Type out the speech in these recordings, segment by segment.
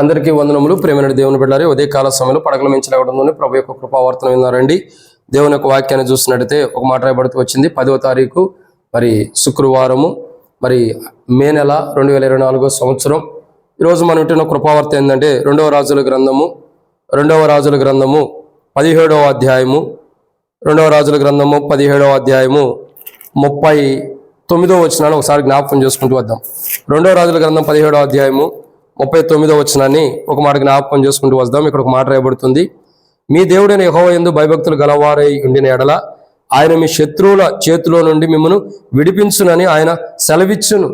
అందరికీ వందనములు. ప్రేమైన దేవుని బిడ్డారి ఉదయ కాల సమయంలో పడగల మించలేకడంలోనే ప్రభు యొక్క కృపావర్తన విన్నారండి. దేవుని యొక్క వాక్యాన్ని చూసినట్టయితే ఒక మాట రాయబడుతూ వచ్చింది. పదవ తారీఖు మరి శుక్రవారము మరి మే నెల రెండు వేల ఇరవై నాలుగో సంవత్సరం. ఈరోజు మనం వింటున్న కృపావర్త ఏంటంటే రెండవ రాజుల గ్రంథము రెండవ రాజుల గ్రంథము పదిహేడవ అధ్యాయము రెండవ రాజుల గ్రంథము పదిహేడవ అధ్యాయము ముప్పై తొమ్మిదో వచ్చినాను ఒకసారి జ్ఞాపకం చేసుకుంటూ వద్దాం. రెండవ రాజుల గ్రంథం పదిహేడవ అధ్యాయము ముప్పై తొమ్మిదో వచ్చినాన్ని ఒక మాట జ్ఞాపకం చేసుకుంటూ వద్దాం ఇక్కడ ఒక మాట రాయబడుతుంది. మీ దేవుడైన యహోవ ఎందు భయభక్తులు గలవారై ఉండిన ఎడల ఆయన మీ శత్రువుల చేతిలో నుండి మిమ్మల్ని విడిపించునని ఆయన సెలవిచ్చును.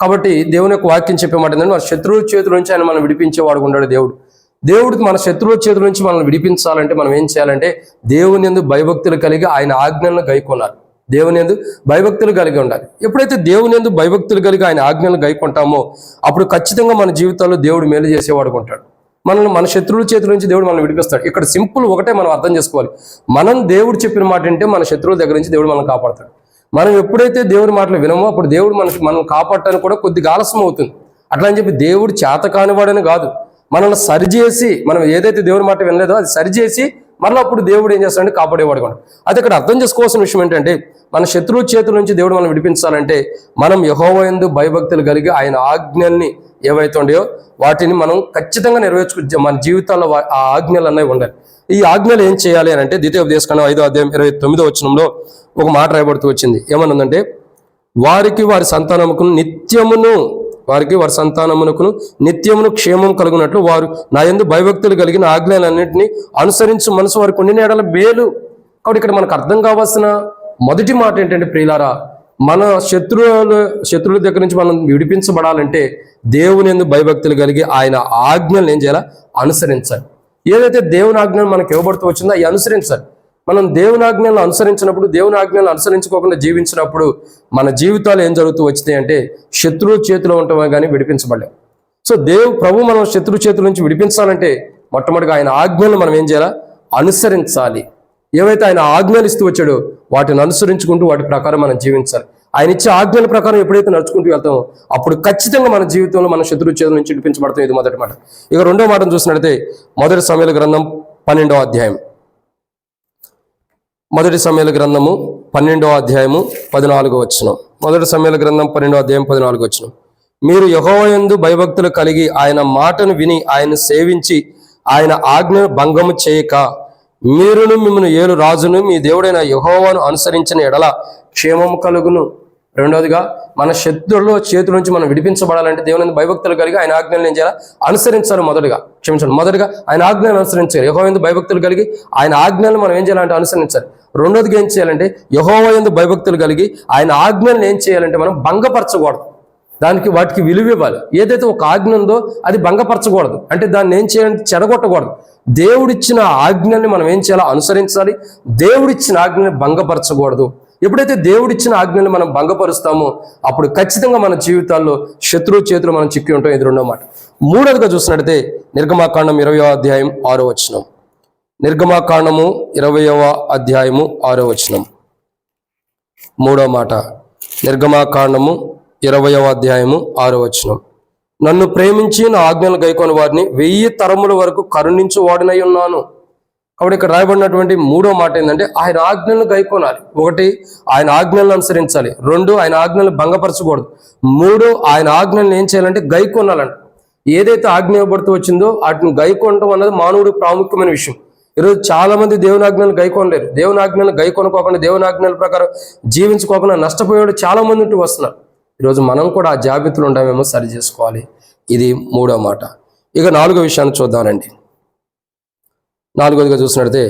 కాబట్టి దేవుని యొక్క వాక్యం చెప్పే మాట ఏంటంటే మన శత్రువుల చేతుల నుంచి ఆయన మనం విడిపించేవాడు ఉన్నాడు దేవుడు. దేవుడు మన శత్రువుల చేతుల నుంచి మనల్ని విడిపించాలంటే మనం ఏం చేయాలంటే దేవుని ఎందు భయభక్తులు కలిగి ఆయన ఆజ్ఞలను గైకొనాలి. దేవుని ఎందు భయభక్తులు కలిగి ఉండాలి. ఎప్పుడైతే దేవుని ఎందు భయభక్తులు కలిగి ఆయన ఆజ్ఞలు గైకుంటామో అప్పుడు ఖచ్చితంగా మన జీవితాల్లో దేవుడు మేలు చేసేవాడు ఉంటాడు. మనల్ని మన శత్రువుల చేతుల నుంచి దేవుడు మనల్ని విడిపిస్తాడు. ఇక్కడ సింపుల్ ఒకటే మనం అర్థం చేసుకోవాలి. మనం దేవుడు చెప్పిన మాట అంటే మన శత్రువుల దగ్గర నుంచి దేవుడు మనల్ని కాపాడతాడు. మనం ఎప్పుడైతే దేవుడి మాటలు వినమో అప్పుడు దేవుడు మన మనం కాపాడటానికి కూడా కొద్దిగా ఆలస్యం అవుతుంది. అట్లా అని చెప్పి దేవుడు చేత కానివాడని కాదు. మనల్ని సరిచేసి మనం ఏదైతే దేవుడి మాట వినలేదో అది సరిచేసి మరలా అప్పుడు దేవుడు ఏం చేస్తాడంటే కాపాడేవాడు కూడా అది ఇక్కడ అర్థం చేసుకోవాల్సిన విషయం ఏంటంటే మన శత్రువు చేతుల నుంచి దేవుడు మనం విడిపించాలంటే మనం యహోవయందు భయభక్తులు కలిగి ఆయన ఆజ్ఞల్ని ఏవైతే ఉండయో వాటిని మనం ఖచ్చితంగా నెరవేర్చుకు మన జీవితాల్లో ఆ ఆజ్ఞలు అనేవి ఉండాలి. ఈ ఆజ్ఞలు ఏం చేయాలి అని అంటే ద్వితీయ ఉపదేశకాండం ఐదో అధ్యాయం ఇరవై తొమ్మిదో వచనంలో ఒక మాట రాయబడుతూ వచ్చింది. ఏమనుందంటే వారికి వారి సంతానముకును నిత్యమును వారికి వారి సంతానమునకును నిత్యమును క్షేమం కలుగునట్లు వారు నా యందు భయభక్తులు కలిగిన ఆజ్ఞలన్నింటినీ అనుసరించు మనసు వారికి కొన్ని నేడల మేలు. కాబట్టి ఇక్కడ మనకు అర్థం కావాల్సిన మొదటి మాట ఏంటంటే ప్రియులారా మన శత్రువుల శత్రువుల దగ్గర నుంచి మనం విడిపించబడాలంటే దేవుని ఎందు భయభక్తులు కలిగి ఆయన ఆజ్ఞలను ఏం చేయాలా? అనుసరించాలి. ఏదైతే దేవుని ఆజ్ఞలు మనకు ఇవ్వబడుతూ వచ్చిందో అవి అనుసరించాలి. మనం దేవుని ఆజ్ఞలను అనుసరించినప్పుడు దేవుని ఆజ్ఞలను అనుసరించుకోకుండా జీవించినప్పుడు మన జీవితాలు ఏం జరుగుతూ వచ్చినాయి అంటే శత్రువు చేతిలో ఉండటమే కానీ విడిపించబడలేం సో దేవు ప్రభు మనం శత్రు చేతుల నుంచి విడిపించాలంటే మొట్టమొదటిగా ఆయన ఆజ్ఞలను మనం ఏం చేయాలా? అనుసరించాలి. ఏవైతే ఆయన ఆజ్ఞలు ఇస్తూ వచ్చాడో వాటిని అనుసరించుకుంటూ వాటి ప్రకారం మనం జీవించాలి. ఆయన ఇచ్చే ఆజ్ఞల ప్రకారం ఎప్పుడైతే నడుచుకుంటూ వెళ్తామో అప్పుడు ఖచ్చితంగా మన జీవితంలో మన శత్రు చేతుల నుంచి విడిపించబడతాం. ఇది మొదటి మాట. ఇక రెండో మాటను చూసినట్లయితే మొదటి సమయాల గ్రంథం పన్నెండో అధ్యాయం మొదటి సమయాల గ్రంథము పన్నెండో అధ్యాయము పద్నాలుగో వచ్చిన మొదటి సమయాల గ్రంథం పన్నెండో అధ్యాయం పద్నాలుగు వచ్చిన మీరు యహోయందు భయభక్తులు కలిగి ఆయన మాటను విని ఆయన సేవించి ఆయన ఆజ్ఞను భంగము చేయక మీరును మిమ్మల్ని ఏలు రాజును మీ దేవుడైన యహోవాను అనుసరించిన ఎడల క్షేమం కలుగును. రెండవదిగా మన శత్రువుల చేతుల నుంచి మనం విడిపించబడాలంటే దేవుని భయభక్తులు కలిగి ఆయన ఆజ్ఞలు ఏం చేయాలి? అనుసరించాలి మొదటగా. క్షమించండి మొదటగా ఆయన ఆజ్ఞలను అనుసరించాలి. యహోవందు భయభక్తులు కలిగి ఆయన ఆజ్ఞలను మనం ఏం చేయాలంటే అనుసరించాలి. రెండోదిగా ఏం చేయాలంటే యహోవ ఎందు భయభక్తులు కలిగి ఆయన ఆజ్ఞలను ఏం చేయాలంటే మనం భంగపరచకూడదు. దానికి వాటికి విలువ ఇవ్వాలి. ఏదైతే ఒక ఆజ్ఞ ఉందో అది భంగపరచకూడదు. అంటే దాన్ని ఏం చేయాలంటే చెడగొట్టకూడదు. దేవుడిచ్చిన ఆజ్ఞని మనం ఏం చేయాలో అనుసరించాలి. దేవుడిచ్చిన ఆజ్ఞని భంగపరచకూడదు. ఎప్పుడైతే దేవుడిచ్చిన ఆజ్ఞల్ని మనం భంగపరుస్తామో అప్పుడు ఖచ్చితంగా మన జీవితాల్లో శత్రువు చేతులు మనం చిక్కి ఉంటాం. ఇది మూడవదిగా చూసినట్టయితే నిర్గమాకాండం ఇరవయో అధ్యాయం ఆరో వచనం. నిర్గమాకాండము ఇరవయవ అధ్యాయము ఆరో వచనం. మూడో మాట. నిర్గమాకాండము ఇరవయవ అధ్యాయము ఆరో వచనం. నన్ను ప్రేమించి నా ఆజ్ఞలు గైకొని వారిని వెయ్యి తరముల వరకు కరుణించు వాడినై ఉన్నాను. కాబట్టి ఇక్కడ రాయబడినటువంటి మూడో మాట ఏంటంటే ఆయన ఆజ్ఞలను గైకొనాలి. ఒకటి ఆయన ఆజ్ఞలను అనుసరించాలి. రెండు ఆయన ఆజ్ఞలను భంగపరచకూడదు. మూడు ఆయన ఆజ్ఞలను ఏం చేయాలంటే గైకొనాలంట. ఏదైతే ఆజ్ఞ ఇవ్వబడుతూ వచ్చిందో వాటిని గైకొనడం అన్నది మానవుడికి ప్రాముఖ్యమైన విషయం. ఈరోజు చాలా మంది దేవుని ఆజ్ఞలు గైకొనలేరు. దేవుని ఆజ్ఞలు గైకొనుకోకుండా దేవుని ఆజ్ఞల ప్రకారం జీవించుకోకుండా నష్టపోయేవాడు చాలా మంది ఉంటూ వస్తున్నారు. ఈరోజు మనం కూడా ఆ జాబితాలు ఉండమేమో సరి చేసుకోవాలి. ఇది మూడో మాట. ఇక నాలుగో విషయాన్ని చూద్దామండి. నాలుగోదిగా చూసినట్టే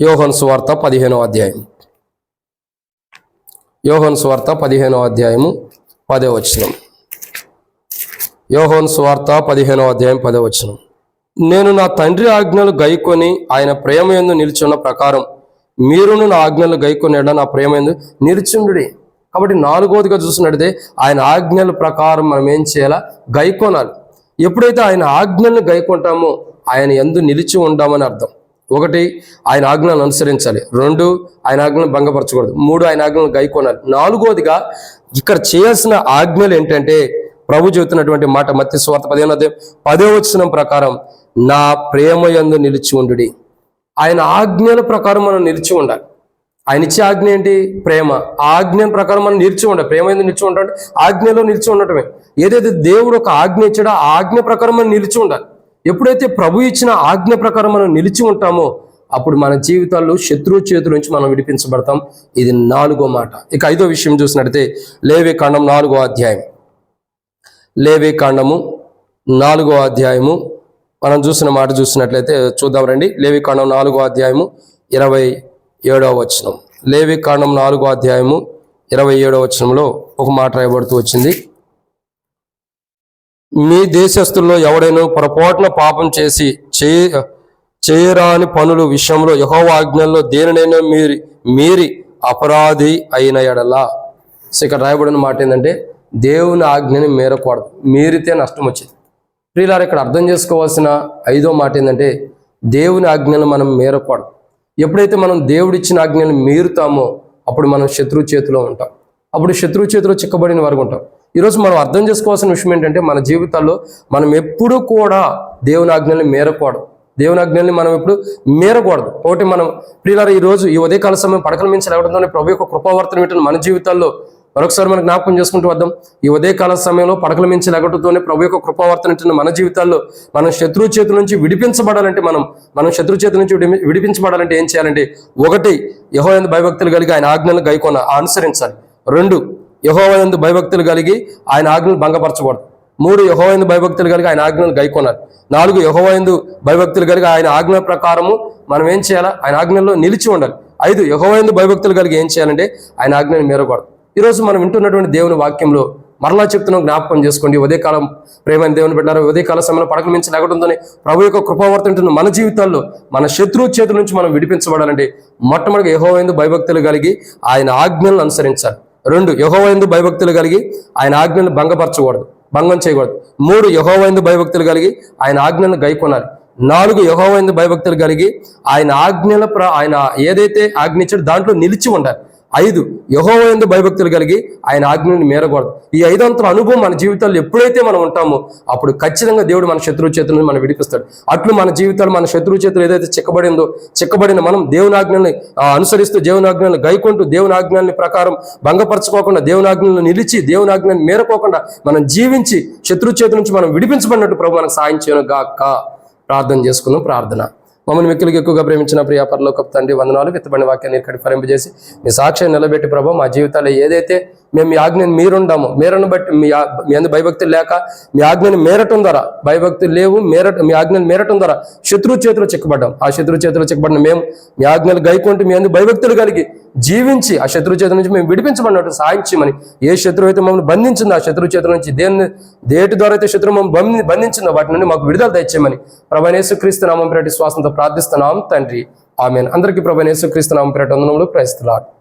యోహన్ సువార్త పదిహేనో అధ్యాయం. యోహన్ సువార్త పదిహేనో అధ్యాయము పదే వచనం. యోహోన్ సువార్త పదిహేనో అధ్యాయం పదే వచనం. నేను నా తండ్రి ఆజ్ఞలు గైకొని ఆయన ప్రేమ ఎందు నిలిచున్న ప్రకారం మీరును నా ఆజ్ఞలు గైకొని నా ప్రేమ ఎందు నిలిచుండుడి. కాబట్టి నాలుగోదిగా చూసినట్టయితే ఆయన ఆజ్ఞల ప్రకారం మనం ఏం చేయాలా? గైకోనాలి. ఎప్పుడైతే ఆయన ఆజ్ఞలను గైకొంటామో ఆయన ఎందు నిలిచి ఉండామని అర్థం. ఒకటి ఆయన ఆజ్ఞలను అనుసరించాలి. రెండు ఆయన ఆజ్ఞలను భంగపరచకూడదు. మూడు ఆయన ఆజ్ఞలను గైకొనాలి. నాలుగోదిగా ఇక్కడ చేయాల్సిన ఆజ్ఞలు ఏంటంటే ప్రభు చెబుతున్నటువంటి మాట మత్తి స్వార్థ పదిహేను అధ్యాయం పదో ప్రకారం నా ప్రేమ యందు నిలిచి ఉండుడి. ఆయన ఆజ్ఞల ప్రకారం మనం నిలిచి ఉండాలి. ఆయన ఇచ్చే ఆజ్ఞ ఏంటి? ప్రేమ. ఆ ఆజ్ఞ ప్రకారం మనం నిలిచి ఉండాలి ప్రేమ ఎందుకు నిలిచి ఉంటాడు ఆజ్ఞలో నిలిచి ఉండటమే. ఏదైతే దేవుడు ఒక ఆజ్ఞ ఇచ్చాడో ఆ ఆజ్ఞ ప్రకారం మనం నిలిచి ఉండాలి. ఎప్పుడైతే ప్రభు ఇచ్చిన ఆజ్ఞ ప్రకారం మనం నిలిచి ఉంటామో అప్పుడు మన జీవితాల్లో శత్రువు చేతుల నుంచి మనం విడిపించబడతాం. ఇది నాలుగో మాట. ఇక ఐదో విషయం చూసినట్టయితే లేవే కాండం నాలుగో అధ్యాయం. లేవే కాండము నాలుగో అధ్యాయము. మనం చూసిన మాట చూసినట్లయితే చూద్దాం రండి. లేవి కాండం నాలుగో అధ్యాయము ఇరవై ఏడవ వచనం. లేవి కాండం నాలుగో అధ్యాయము ఇరవై ఏడవ వచనంలో ఒక మాట రాయబడుతూ వచ్చింది. మీ దేశస్తుల్లో ఎవడైనా పొరపాటున పాపం చేసి చేయ చేయరాని పనుల విషయంలో యహోవ ఆజ్ఞల్లో దేనినైనా మీరి మీరి అపరాధి అయిన ఎడలా. సో ఇక్కడ రాయబడిన మాట ఏంటంటే దేవుని ఆజ్ఞని మేరకూడదు మీరితే నష్టం వచ్చింది. ప్రియులారు ఇక్కడ అర్థం చేసుకోవాల్సిన ఐదో మాట ఏంటంటే దేవుని ఆజ్ఞను మనం మేరకూడదు. ఎప్పుడైతే మనం దేవుడిచ్చిన ఆజ్ఞను మీరుతామో అప్పుడు మనం శత్రువు చేతిలో ఉంటాం. అప్పుడు శత్రువు చేతిలో చిక్కబడిన వారు ఉంటాం. ఈరోజు మనం అర్థం చేసుకోవాల్సిన విషయం ఏంటంటే మన జీవితాల్లో మనం ఎప్పుడూ కూడా దేవుని ఆజ్ఞల్ని మేరకూడదు. దేవుని ఆజ్ఞల్ని మనం ఎప్పుడు మేరకూడదు. ఒకటి మనం ప్రియులారు ఈ రోజు ఈ ఉదయకాల సమయం పడకల మించి లేవడంతోనే ప్రభు యొక్క కృపావర్తన మన జీవితాల్లో మరొకసారి మనం జ్ఞాపకం చేసుకుంటూ వద్దాం. ఈ ఉదయకాల సమయంలో పడకల మించి లగటుతోనే ప్రభు యొక్క కృపావర్తనంటున్న మన జీవితాల్లో మనం శత్రువు చేతుల నుంచి విడిపించబడాలంటే మనం మనం శత్రు చేతుల నుంచి విడిపించబడాలంటే ఏం చేయాలంటే ఒకటి యహోయందు భయభక్తులు కలిగి ఆయన ఆజ్ఞలు గైకొన అనుసరించాలి. రెండు యహోవయందు భయభక్తులు కలిగి ఆయన ఆజ్ఞలు భంగపరచకూడదు. మూడు యహోవయందు భయభక్తులు కలిగి ఆయన ఆజ్ఞలు గైకొనాలి. నాలుగు యహోవయందు భయభక్తులు కలిగి ఆయన ఆజ్ఞ ప్రకారము మనం ఏం చేయాలా? ఆయన ఆజ్ఞల్లో నిలిచి ఉండాలి. ఐదు యహోవయందు భయభక్తులు కలిగి ఏం చేయాలంటే ఆయన ఆజ్ఞను మేరకూడదు ఈరోజు మనం వింటున్నటువంటి దేవుని వాక్యంలో మరలా చెప్తున్నాం జ్ఞాపకం చేసుకోండి. ఉదయకాలం ప్రేమైన దేవుని పెట్టారు ఉదయకాల సమయంలో పడకల మించి లేకడంతోనే ప్రభు యొక్క కృపావర్తంటున్న మన జీవితాల్లో మన శత్రువు చేతుల నుంచి మనం విడిపించబడాలంటే మొట్టమొదటి యహోవైందు భయభక్తులు కలిగి ఆయన ఆజ్ఞలను అనుసరించాలి. రెండు యహోవైందు భయభక్తులు కలిగి ఆయన ఆజ్ఞలను భంగపరచకూడదు భంగం చేయకూడదు. మూడు యహోవైందు భయభక్తులు కలిగి ఆయన ఆజ్ఞలను గైకొనాలి. నాలుగు యహోవైందు భయభక్తులు కలిగి ఆయన ఆజ్ఞల ప్ర ఆయన ఏదైతే ఆజ్ఞ ఇచ్చాడో దాంట్లో నిలిచి ఉండాలి. ఐదు యహోవయందు భయభక్తులు కలిగి ఆయన ఆజ్ఞని మేరకూడదు. ఈ ఐదంతల అనుభవం మన జీవితాల్లో ఎప్పుడైతే మనం ఉంటామో అప్పుడు ఖచ్చితంగా దేవుడు మన శత్రువు చేతుల నుంచి మనం విడిపిస్తాడు. అట్లు మన జీవితాలు మన శత్రువు చేతులు ఏదైతే చిక్కబడిందో చిక్కబడిన మనం దేవుని ఆజ్ఞల్ని అనుసరిస్తూ దేవుని ఆజ్ఞల్ని గైకుంటూ దేవుని ఆజ్ఞల్ని ప్రకారం భంగపరచుకోకుండా దేవుని ఆజ్ఞలను నిలిచి దేవుని ఆజ్ఞని మేరకోకుండా మనం జీవించి శత్రు చేతుల నుంచి మనం విడిపించబడినట్టు ప్రభు మనకు సాయం చేయను గాక ప్రార్థన చేసుకుందాం ప్రార్థన. మమ్మల్ని మిక్కులకి ఎక్కువగా ప్రేమించిన ప్రియ పరలోకపు తండ్రి వందనాలు. విత్తబడిన వాక్యాన్ని ఇక్కడ ఫలింపజేసి మీ సాక్ష్యం నిలబెట్టి ప్రభావ మా జీవితాల్లో ఏదైతే మేము మీ ఆజ్ఞని మీరుండాము. మీరను బట్టి మీ మీ అందు భయభక్తులు లేక మీ ఆజ్ఞని మేరటం ద్వారా భయభక్తులు లేవు మేరట మీ ఆజ్ఞని మేరటం ద్వారా శత్రు చేతిలో చిక్కబడ్డాం. ఆ శత్రు చేతిలో చిక్కబడిన మేము మీ ఆజ్ఞలు గైకుంటూ మీ అందు భయభక్తులు కలిగి జీవించి ఆ శత్రు చేతుల నుంచి మేము విడిపించబడినట్టు సాయం ఏ శత్రువు అయితే మమ్మల్ని బంధించిందో ఆ శత్రు చేతుల నుంచి దేని దేటి ద్వారా అయితే శత్రువు మమ్మల్ని బంధించిందో వాటి నుండి మాకు విడుదల తెచ్చేయమని ప్రభనేశ్వక్రీస్తు నామం పేరటి శ్వాసంతో ప్రార్థిస్తున్నాం తండ్రి. ఆమెను. అందరికీ ప్రభనేశ్వక్రీస్తు నామం పేరటి వందనములు. ప్రయత్నాలు